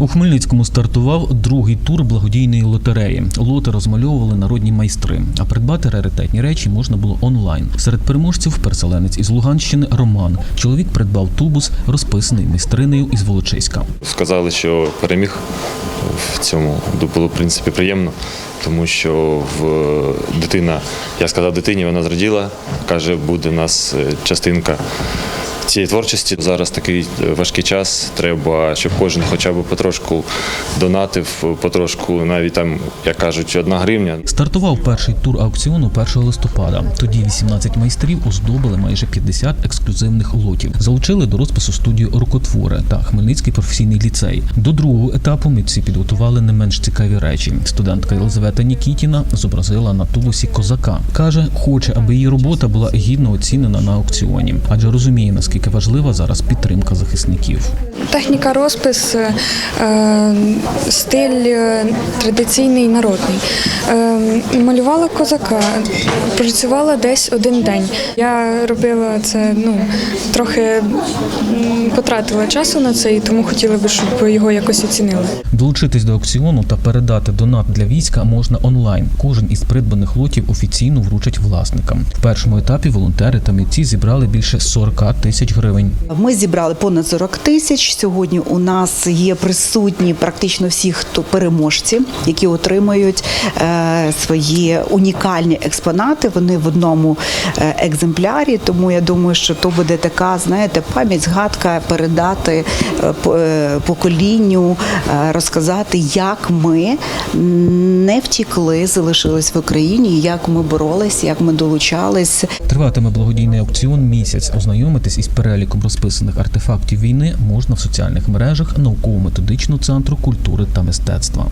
У Хмельницькому стартував другий тур благодійної лотереї. Лоти розмальовували народні майстри, а придбати раритетні речі можна було онлайн. Серед переможців переселенець із Луганщини Роман. Чоловік придбав тубус, розписаний майстринею із Волочиська. Сказали, що переміг в цьому. Було в принципі приємно, тому що в дитина, я сказав дитині, вона зраділа, каже, буде в нас е, частинка. Цієї творчості зараз такий е, важкий час. Треба, щоб кожен хоча б потрошку донатив, потрошку, навіть там, як кажуть, одна гривня. Стартував перший тур аукціону 1 листопада. Тоді 18 майстрів оздобили майже 50 ексклюзивних лотів. Залучили до розпису студію рукотвори та Хмельницький професійний ліцей. До другого етапу митці підготували не менш цікаві речі. Студентка Єлизавета Нікітіна зобразила на тубусі козака. каже, хоче, аби її робота була гідно оцінена на аукціоні, адже розуміє наскільки важлива зараз підтримка захисників. Техніка розпис, е, е, стиль е, традиційний народний. Малювала козака, працювала десь один день. Я робила це ну, трохи потратила часу на це і тому хотіла би, щоб його якось оцінили. Долучитись до аукціону та передати донат для війська можна онлайн. Кожен із придбаних лотів офіційно вручать власникам. В першому етапі волонтери та митці зібрали більше 40 тисяч гривень. Ми зібрали понад 40 тисяч. Сьогодні у нас є присутні практично всі, хто переможці, які отримують е, свої унікальні експонати. Вони в одному е, екземплярі. Тому я думаю, що то буде така, знаєте, пам'ять, згадка передати е, по- поколінню, розказати, як ми не втікли, залишились в Україні, як ми боролись, як ми долучались. Триватиме благодійний аукціон місяць. Ознайомитись із переліком розписаних артефактів війни можна в соціальних мережах науково-методичного центру культури та мистецтва.